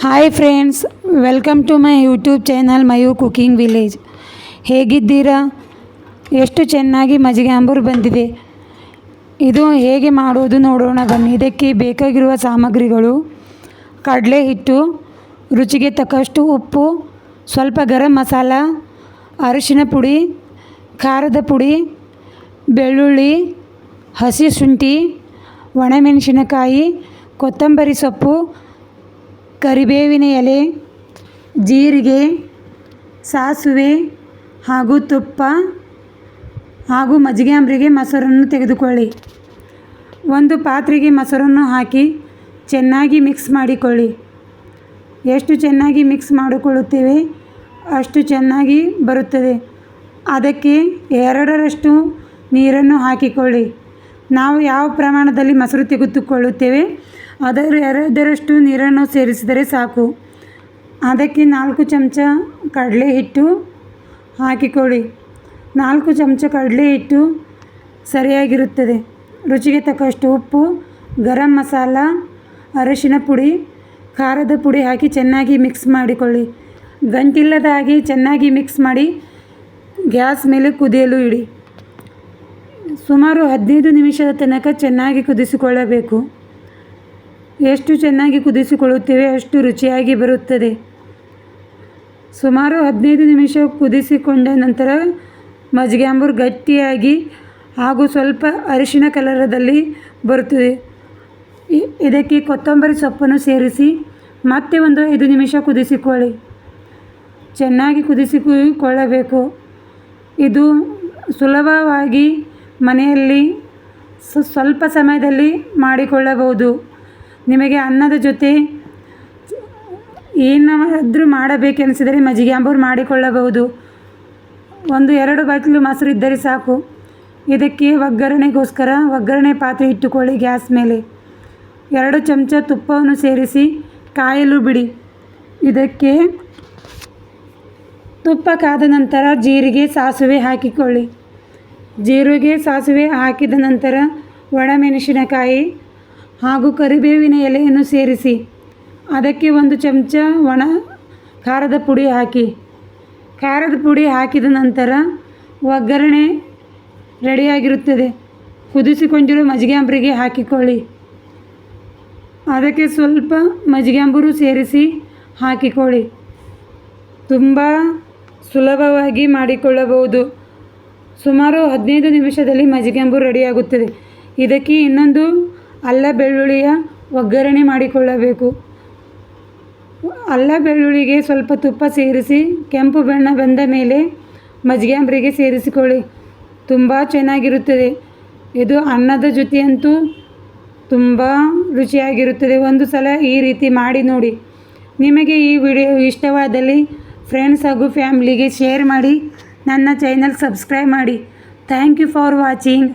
Hi friends welcome to my YouTube channel Mayu cooking village ಹೇಗಿದ್ದೀರಾ? ಎಷ್ಟು ಚೆನ್ನಾಗಿ ಮಜ್ಜಿಗೆ ಅಂಬೂರು ಬಂದಿದೆ. ಇದು ಹೇಗೆ ಮಾಡೋದು ನೋಡೋಣ, ಬನ್ನಿ. ಇದಕ್ಕೆ ಬೇಕಾಗಿರುವ ಸಾಮಗ್ರಿಗಳು, ಕಡಲೆ ಹಿಟ್ಟು, ರುಚಿಗೆ ತಕ್ಕಷ್ಟು ಉಪ್ಪು, ಸ್ವಲ್ಪ ಗರಂ ಮಸಾಲ, ಅರಿಶಿನ ಪುಡಿ, ಖಾರದ ಪುಡಿ, ಬೆಳ್ಳುಳ್ಳಿ, ಹಸಿ ಶುಂಠಿ, ಒಣಮೆಣಸಿನಕಾಯಿ, ಕೊತ್ತಂಬರಿ ಸೊಪ್ಪು ಕರಿಬೇವಿನ ಎಲೆ, ಜೀರಿಗೆ, ಸಾಸಿವೆ ಹಾಗೂ ತುಪ್ಪ ಹಾಗೂ ಮಜ್ಜಿಗೆ ಅಂಬರಿಗೆ ಮೊಸರನ್ನು ತೆಗೆದುಕೊಳ್ಳಿ. ಒಂದು ಪಾತ್ರೆಗೆ ಮೊಸರನ್ನು ಹಾಕಿ ಚೆನ್ನಾಗಿ ಮಿಕ್ಸ್ ಮಾಡಿಕೊಳ್ಳಿ. ಎಷ್ಟು ಚೆನ್ನಾಗಿ ಮಿಕ್ಸ್ ಮಾಡಿಕೊಳ್ಳುತ್ತೇವೆ ಅಷ್ಟು ಚೆನ್ನಾಗಿ ಬರುತ್ತದೆ. ಅದಕ್ಕೆ ಎರಡರಷ್ಟು ನೀರನ್ನು ಹಾಕಿಕೊಳ್ಳಿ. ನಾವು ಯಾವ ಪ್ರಮಾಣದಲ್ಲಿ ಮೊಸರು ತೆಗೆದುಕೊಳ್ಳುತ್ತೇವೆ? ಅದರ ಎರಡರಷ್ಟು ನೀರನ್ನು ಸೇರಿಸಿದರೆ ಸಾಕು. ಅದಕ್ಕೆ ನಾಲ್ಕು ಚಮಚ ಕಡಲೆ ಹಿಟ್ಟು ಹಾಕಿಕೊಳ್ಳಿ. ನಾಲ್ಕು ಚಮಚ ಕಡಲೆ ಹಿಟ್ಟು ಸರಿಯಾಗಿರುತ್ತದೆ. ರುಚಿಗೆ ತಕ್ಕಷ್ಟು ಉಪ್ಪು, ಗರಂ ಮಸಾಲ, ಅರಶಿನ ಪುಡಿ, ಖಾರದ ಪುಡಿ ಹಾಕಿ ಚೆನ್ನಾಗಿ ಮಿಕ್ಸ್ ಮಾಡಿಕೊಳ್ಳಿ. ಗಂಟಿಲ್ಲದಾಗಿ ಚೆನ್ನಾಗಿ ಮಿಕ್ಸ್ ಮಾಡಿ ಗ್ಯಾಸ್ ಮೇಲೆ ಕುದಿಯಲು ಇಡಿ. ಸುಮಾರು ಹದಿನೈದು ನಿಮಿಷದ ತನಕ ಚೆನ್ನಾಗಿ ಕುದಿಸಿಕೊಳ್ಳಬೇಕು. ಎಷ್ಟು ಚೆನ್ನಾಗಿ ಕುದಿಸಿಕೊಳ್ಳುತ್ತೇವೆ ಅಷ್ಟು ರುಚಿಯಾಗಿ ಬರುತ್ತದೆ. ಸುಮಾರು ಹದಿನೈದು ನಿಮಿಷ ಕುದಿಸಿಕೊಂಡ ನಂತರ ಮಜ್ಜಿಗೆ ಗಟ್ಟಿಯಾಗಿ ಹಾಗೂ ಸ್ವಲ್ಪ ಅರಿಶಿನ ಕಲರದಲ್ಲಿ ಬರುತ್ತದೆ. ಇದಕ್ಕೆ ಕೊತ್ತಂಬರಿ ಸೊಪ್ಪನ್ನು ಸೇರಿಸಿ ಮತ್ತೆ ಒಂದು ಐದು ನಿಮಿಷ ಕುದಿಸಿಕೊಳ್ಳಿ. ಚೆನ್ನಾಗಿ ಕುದಿಸಿಕೊಳ್ಳಬೇಕು. ಇದು ಸುಲಭವಾಗಿ ಮನೆಯಲ್ಲಿ ಸ್ವಲ್ಪ ಸಮಯದಲ್ಲಿ ಮಾಡಿಕೊಳ್ಳಬಹುದು. ನಿಮಗೆ ಅನ್ನದ ಜೊತೆ ಏನಾದರೂ ಮಾಡಬೇಕೆನಿಸಿದರೆ ಮಜ್ಜಿಗೆ ಅಂಬೂರು ಮಾಡಿಕೊಳ್ಳಬಹುದು. ಒಂದು ಎರಡು ಬಾಟ್ಲು ಮೊಸರು ಇದ್ದರೆ ಸಾಕು. ಇದಕ್ಕೆ ಒಗ್ಗರಣೆಗೋಸ್ಕರ ಒಗ್ಗರಣೆ ಪಾತ್ರೆ ಇಟ್ಟುಕೊಳ್ಳಿ ಗ್ಯಾಸ್ ಮೇಲೆ. ಎರಡು ಚಮಚ ತುಪ್ಪವನ್ನು ಸೇರಿಸಿ ಕಾಯಲು ಬಿಡಿ. ಇದಕ್ಕೆ ತುಪ್ಪ ಕಾದ ನಂತರ ಜೀರಿಗೆ, ಸಾಸಿವೆ ಹಾಕಿಕೊಳ್ಳಿ. ಜೀರಿಗೆ ಸಾಸಿವೆ ಹಾಕಿದ ನಂತರ ಒಣಮೆಣಸಿನಕಾಯಿ ಹಾಗೂ ಕರಿಬೇವಿನ ಎಲೆಯನ್ನು ಸೇರಿಸಿ, ಅದಕ್ಕೆ ಒಂದು ಚಮಚ ಒಣ ಖಾರದ ಪುಡಿ ಹಾಕಿ. ಖಾರದ ಪುಡಿ ಹಾಕಿದ ನಂತರ ಒಗ್ಗರಣೆ ರೆಡಿಯಾಗಿರುತ್ತದೆ. ಕುದಿಸಿಕೊಂಡಿರೋ ಮಜ್ಜಿಗೆ ಅಂಬರಿಗೆ ಹಾಕಿಕೊಳ್ಳಿ. ಅದಕ್ಕೆ ಸ್ವಲ್ಪ ಮಜ್ಜಿಗೆ ಅಂಬೂರು ಸೇರಿಸಿ ಹಾಕಿಕೊಳ್ಳಿ. ತುಂಬ ಸುಲಭವಾಗಿ ಮಾಡಿಕೊಳ್ಳಬಹುದು. ಸುಮಾರು ಹದಿನೈದು ನಿಮಿಷದಲ್ಲಿ ಮಜ್ಜಿಗೆ ಅಂಬು ರೆಡಿಯಾಗುತ್ತದೆ. ಇದಕ್ಕೆ ಇನ್ನೊಂದು ಅಲ್ಲ ಬೆಳ್ಳುಳ್ಳಿಯ ಒಗ್ಗರಣೆ ಮಾಡಿಕೊಳ್ಳಬೇಕು. ಅಲ್ಲ ಬೆಳ್ಳುಳ್ಳಿಗೆ ಸ್ವಲ್ಪ ತುಪ್ಪ ಸೇರಿಸಿ ಕೆಂಪು ಬಣ್ಣ ಬಂದ ಮೇಲೆ ಮಜ್ಜಿಗೆ ಅಂಬರಿಗೆ ಸೇರಿಸಿಕೊಳ್ಳಿ. ತುಂಬ ಚೆನ್ನಾಗಿರುತ್ತದೆ. ಇದು ಅನ್ನದ ಜೊತೆಯಂತೂ ತುಂಬ ರುಚಿಯಾಗಿರುತ್ತದೆ. ಒಂದು ಸಲ ಈ ರೀತಿ ಮಾಡಿ ನೋಡಿ. ನಿಮಗೆ ಈ ವಿಡಿಯೋ ಇಷ್ಟವಾದಲ್ಲಿ ಫ್ರೆಂಡ್ಸ್ ಹಾಗೂ ಫ್ಯಾಮ್ಲಿಗೆ ಶೇರ್ ಮಾಡಿ. ನನ್ನ ಚಾನಲ್ ಸಬ್ಸ್ಕ್ರೈಬ್ ಮಾಡಿ. Thank you for watching